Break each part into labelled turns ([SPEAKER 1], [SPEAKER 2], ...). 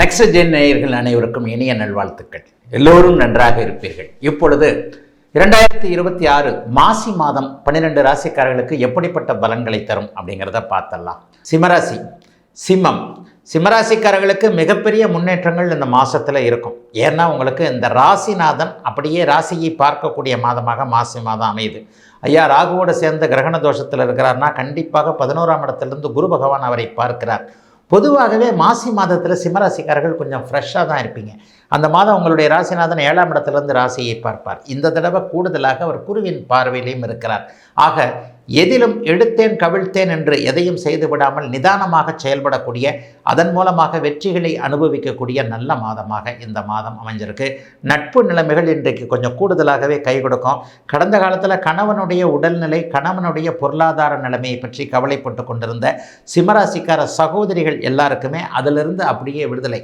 [SPEAKER 1] Next gen நேயர்கள் அனைவருக்கும் இனிய நல்வாழ்த்துக்கள். எல்லோரும் நன்றாக இருப்பீர்கள். இப்பொழுது இரண்டாயிரத்தி இருபத்தி ஆறு மாசி மாதம் பன்னிரெண்டு ராசிக்காரர்களுக்கு எப்படிப்பட்ட பலன்களை தரும் அப்படிங்கிறத பார்த்தலாம் சிம்மராசி சிம்மம். சிம்மராசிக்காரர்களுக்கு மிகப்பெரிய முன்னேற்றங்கள் இந்த மாதத்தில் இருக்கும். ஏன்னா உங்களுக்கு இந்த ராசிநாதன் அப்படியே ராசியை பார்க்கக்கூடிய மாதமாக மாசி மாதம் அமையுது. ஐயா ராகுவோடு சேர்ந்த கிரகண தோஷத்தில் இருக்கிறார்னா கண்டிப்பாக பதினோராம் இடத்திலிருந்து குரு பகவான் அவரை பார்க்கிறார். பொதுவாகவே மாசி மாதத்தில் சிம்மராசிக்காரர்கள் கொஞ்சம் ஃப்ரெஷ்ஷாக தான் இருப்பீங்க. அந்த மாதம் உங்களுடைய ராசிநாதன் ஏழாம் இடத்துலேருந்து ராசியை பார்ப்பார். இந்த தடவை கூடுதலாக அவர் குருவின் பார்வையிலையும் இருக்கிறார். ஆக எதிலும் எடுத்தேன் கவிழ்த்தேன் என்று எதையும் செய்து விடாமல் நிதானமாக செயல்படக்கூடிய அதன் மூலமாக வெற்றிகளை அனுபவிக்கக்கூடிய நல்ல மாதமாக இந்த மாதம் அமைஞ்சிருக்கு. நட்பு நிலைமைகள் இன்றைக்கு கொஞ்சம் கூடுதலாகவே கை கொடுக்கும். கடந்த காலத்தில் கணவனுடைய உடல்நிலை கணவனுடைய பொருளாதார நிலைமையை பற்றி கவலைப்பட்டு கொண்டிருந்த சிம்மராசிக்கார சகோதரிகள் எல்லாருக்குமே அதிலிருந்து அப்படியே விடுதலை.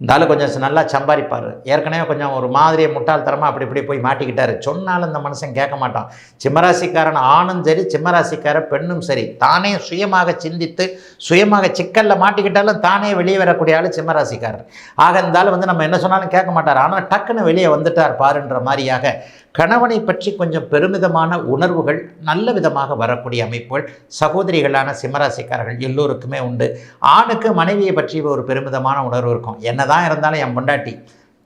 [SPEAKER 1] இருந்தாலும் கொஞ்சம் நல்லா சம்பாதிப்பார். ஏற்கனவே கொஞ்சம் ஒரு மாதிரியை முட்டாள்தரமாக அப்படி இப்படி போய் மாட்டிக்கிட்டார். சொன்னாலும் இந்த மனுஷன் கேட்க மாட்டான். சிம்மராசிக்காரன் ஆணும் சரி சிம்மராசிக்கார பெண்ணும் சரி. தானே சுயமாக சிந்தித்து சுயமாக சிக்கலில் மாட்டிக்கிட்டாலும் தானே வெளியே வரக்கூடிய ஆள் சிம்மராசிக்காரர். ஆக இருந்தாலும் வந்து நம்ம என்ன சொன்னாலும் கேட்க மாட்டார். ஆனால் டக்குன்னு வெளியே வந்துட்டார் பாருன்ற மாதிரியாக கணவனை பற்றி கொஞ்சம் பெருமிதமான உணர்வுகள் நல்ல விதமாக வரக்கூடிய அமைப்புகள் சகோதரிகளான சிம்மராசிக்காரர்கள் எல்லோருக்குமே உண்டு. ஆணுக்கு மனைவியை பற்றி ஒரு பெருமிதமான உணர்வு இருக்கும். என்ன என்னதான் இருந்தாலும் என் பொண்டாட்டி.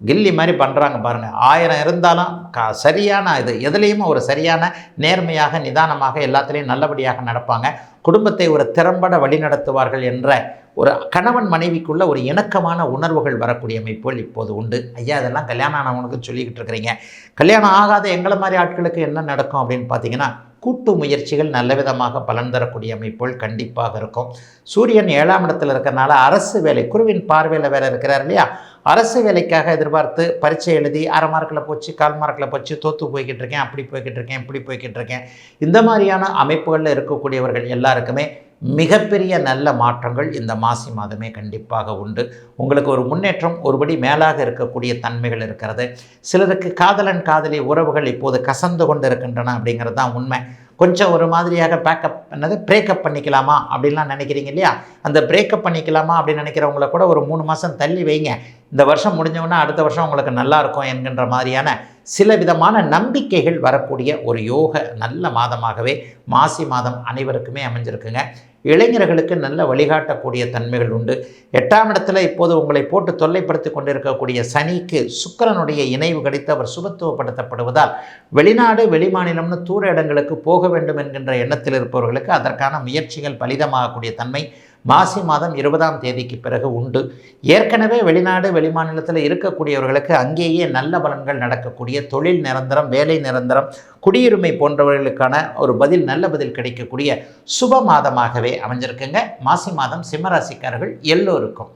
[SPEAKER 1] கில்லி மாதிரி பண்ணுறாங்க பாருங்கள் ஆயிரம் இருந்தாலும் க சரியான இது. எதுலேயும் ஒரு சரியான நேர்மையாக நிதானமாக எல்லாத்துலேயும் நல்லபடியாக நடப்பாங்க. குடும்பத்தை ஒரு திறம்பட வழிநடத்துவார்கள் என்ற ஒரு கணவன் மனைவிக்குள்ள ஒரு இணக்கமான உணர்வுகள் வரக்கூடிய அமைப்புகள் இப்போது உண்டு. ஐயா இதெல்லாம் கல்யாணம் ஆனவனுக்கு சொல்லிக்கிட்டு இருக்கிறீங்க. கல்யாணம் ஆகாத எங்களை மாதிரி ஆட்களுக்கு என்ன நடக்கும் அப்படின்னு பார்த்தீங்கன்னா கூட்டு முயற்சிகள் நல்ல விதமாக பலன் தரக்கூடிய அமைப்புகள் கண்டிப்பாக இருக்கும். சூரியன் ஏழாம் இடத்தில் இருக்கிறனால அரசு வேலை குருவின் பார்வையில் வேலை இருக்கிறார் இல்லையா? அரசு வேலைக்காக எதிர்பார்த்து பரீட்சை எழுதி அரை மார்க்கில் போச்சு கால் மார்க்கில் போச்சு தோற்று போய்கிட்டு இருக்கேன் அப்படி போய்கிட்டு இருக்கேன் இப்படி போய்கிட்டு இருக்கேன். இந்த மாதிரியான அமைப்புகளில் இருக்கக்கூடியவர்கள் எல்லாருக்குமே மிகப்பெரிய நல்ல மாற்றங்கள் இந்த மாசி மாதமே கண்டிப்பாக உண்டு. உங்களுக்கு ஒரு முன்னேற்றம் ஒருபடி மேலாக இருக்கக்கூடிய தன்மைகள் இருக்கிறது. சிலருக்கு காதலன் காதலி உறவுகள் இப்போது கசந்து கொண்டு இருக்கின்றன அப்படிங்கிறது தான் உண்மை. கொஞ்சம் ஒரு மாதிரியாக பேக்கப் என்னது பிரேக்கப் பண்ணிக்கலாமா அப்படின்லாம் நினைக்கிறீங்க இல்லையா? அந்த பிரேக்கப் பண்ணிக்கலாமா அப்படின்னு நினைக்கிறவங்கள கூட ஒரு மூணு மாதம் தள்ளி வைங்க. இந்த வருஷம் முடிஞ்சவொன்னே அடுத்த வருஷம் உங்களுக்கு நல்லா இருக்கும் என்கின்ற மாதிரியான சில விதமான நம்பிக்கைகள் வரக்கூடிய ஒரு யோக நல்ல மாதமாகவே மாசி மாதம் அனைவருக்குமே அமைஞ்சிருக்குங்க. இளைஞர்களுக்கு நல்ல வழிகாட்டக்கூடிய தன்மைகள் உண்டு. எட்டாம் இடத்துல இப்போது உங்களை போட்டு தொல்லைப்படுத்தி கொண்டிருக்கக்கூடிய சனிக்கு சுக்கரனுடைய இணைவு கிடைத்து அவர் சுபத்துவப்படுத்தப்படுவதால் வெளிநாடு வெளிமாநிலம்னு தூர இடங்களுக்கு போக வேண்டும் என்கின்ற எண்ணத்தில் இருப்பவர்களுக்கு அதற்கான முயற்சிகள் பலிதமாகக்கூடிய தன்மை மாசி மாதம் இருபதாம் தேதிக்கு பிறகு உண்டு. ஏற்கனவே வெளிநாடு வெளிமாநிலத்தில் இருக்கக்கூடியவர்களுக்கு அங்கேயே நல்ல பலன்கள் நடக்கக்கூடிய தொழில் நிரந்தரம் வேலை நிரந்தரம் குடியுரிமை போன்றவர்களுக்கான ஒரு பதில் நல்ல பதில் கிடைக்கக்கூடிய சுப மாதமாகவே அமைஞ்சிருக்குங்க. மாசி மாதம் சிம்மராசிக்காரர்கள் எல்லோருக்கும்.